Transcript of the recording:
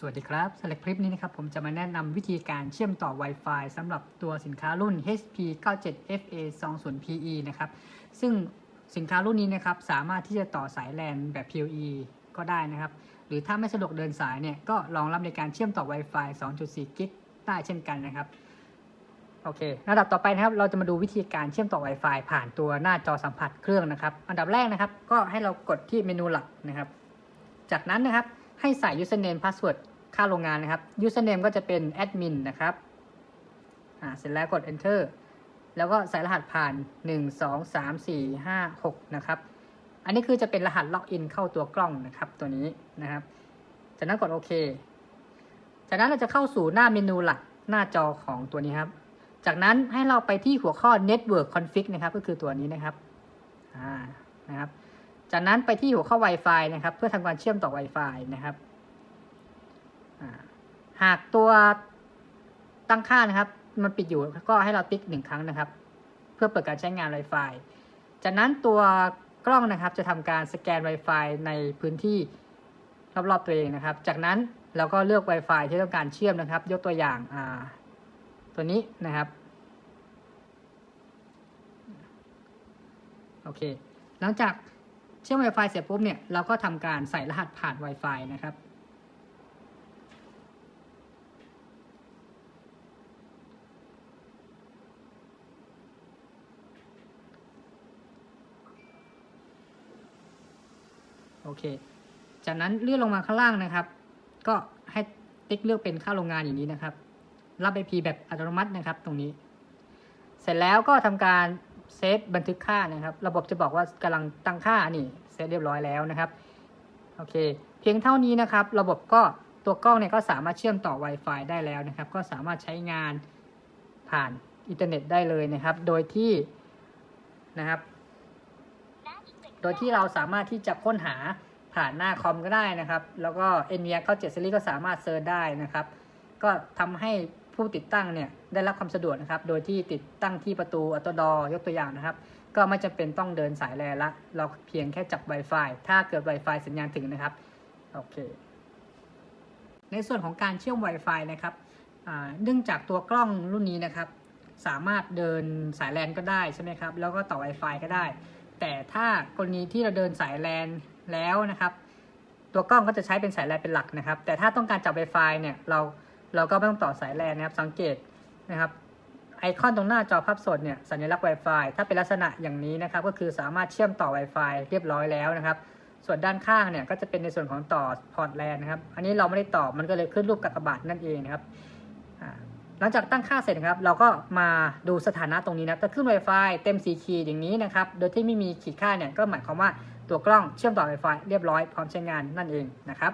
สวัสดีครับสำหรับคลิปนี้นะครับผมจะมาแนะนำวิธีการเชื่อมต่อ Wi-Fi สำหรับตัวสินค้ารุ่น HP 97 FA 20 PE นะครับ ซึ่งสินค้ารุ่นนี้นะครับสามารถที่จะต่อสาย LAN แบบ PoE ก็ได้นะครับ หรือถ้าไม่สะดวกเดินสายเนี่ยก็รองรับในการเชื่อมต่อ Wi-Fi 2.4กิกได้เช่นกันนะครับ โอเคระดับต่อไปนะครับ เราจะมาดูวิธีการเชื่อมต่อ Wi-Fi ผ่านตัวหน้าจอสัมผัสเครื่องนะครับ อันดับแรกนะครับ ก็ให้เรากดที่เมนูหลักนะครับ จากนั้นนะครับให้ใส่ username password ค่าโรงงานนะครับ username ก็จะเป็น admin นะครับอ่าเสร็จแล้วกด enter แล้วก็ใส่รหัสผ่าน 1 2 3 4 5 6 นะครับ อันนี้คือจะเป็นรหัสล็อกอินเข้าตัวกล้องนะครับตัวนี้นะครับ จากนั้นกดโอเค จากนั้นเราจะเข้าสู่หน้าเมนูหลักหน้าจอของตัวนี้ครับ จากนั้นให้เราไปที่หัวข้อ network config นะครับ ก็คือตัวนี้นะครับอ่านะครับ จากนั้นไปที่หัวข้อ Wi-Fi นะครับ เพื่อทำการเชื่อมต่อ Wi-Fi นะครับ หากตัวตั้งค่านะครับ มันปิดอยู่ก็ให้เราติ๊กหนึ่งครั้งนะครับ เพื่อเปิดการใช้งาน Wi-Fi จากนั้นตัวกล้องนะครับจะทำการสแกน Wi-Fi ในพื้นที่รอบๆตัวเองนะครับ จากนั้นเราก็เลือก Wi-Fi ที่ต้องการเชื่อมนะครับ ยกตัวอย่างาตัวนี้นะครับ โอเค หลังจากเชื่อม Wi-Fi เสร็จปุ๊บเนี่ย เราก็ทำการใส่รหัสผ่าน Wi-Fi นะครับ โอเค จากนั้นเลื่อนลงมาข้างล่างนะครับ ก็ให้ติ๊กเลือกเป็นค่าโรงงานอย่างนี้นะครับ รับ IP แบบอัตโนมัตินะครับตรงนี้ เสร็จแล้วก็ทำการเซฟบันทึกค่านะครับ ระบบจะบอกว่ากำลังตั้งค่านี่เซฟเรียบร้อยแล้วนะครับ โอเค เพียงเท่านี้นะครับ ระบบก็ตัวกล้องเนี่ยก็สามารถเชื่อมต่อ Wi-Fi ได้แล้วนะครับ ก็สามารถใช้งานผ่านอินเทอร์เน็ตได้เลยนะครับ โดยที่นะครับ โดยที่เราสามารถที่จะค้นหา ผ่านหน้าคอมก็ได้นะครับ แล้วก็ NVIDIA 97 Series ก็สามารถเซิร์ชได้นะครับ ก็ทำให้ผู้ติดตั้งเนี่ยได้รับความสะดวกนะครับ โดยที่ติดตั้งที่ประตูอัตโดยกตัวอย่างนะครับ ก็ไม่จำเป็นต้องเดินสายแลนละ เราเพียงแค่จับ Wi-Fi ถ้าเกิด Wi-Fi สัญญาณถึงนะครับ โอเค ในส่วนของการเชื่อม Wi-Fi นะครับเนื่องจากตัวกล้องรุ่นนี้นะครับ สามารถเดินสายแลนก็ได้ใช่ไหมครับ แล้วก็ต่อ Wi-Fi ก็ได้ แต่ถ้ากรณีที่เราเดินสายแลน แล้วนะครับ ตัวกล้องก็จะใช้เป็นสายแลนเป็นหลักนะครับ แต่ถ้าต้องการจับ Wi-Fi เนี่ยเราเราก็ไม่ต้องต่อสายแลนนะครับ สังเกตนะครับไอคอนตรงหน้าจอภาพสดเนี่ยสัญลักษณ์ Wi-Fi ถ้าเป็นลักษณะอย่างนี้นะครับ ก็คือสามารถเชื่อมต่อ Wi-Fi เรียบร้อยแล้วนะครับ ส่วนด้านข้างเนี่ยก็จะเป็นในส่วนของต่อพอร์ตแลนนะครับ อันนี้เราไม่ได้ต่อมันก็เลยขึ้นรูปกากบาทนั่นเองนะครับหลังจากตั้งค่าเสร็จนะครับ เราก็มาดูสถานะตรงนี้นะถ้าขึ้น Wi-Fi เต็มสีขีดอย่างนี้นะครับ โดยที่ไม่มีขีดค่าเนี่ยก็หมายความว่า ตัวกล้องเชื่อมต่อ Wi-Fi เรียบร้อยพร้อมใช้งานนั่นเองนะครับ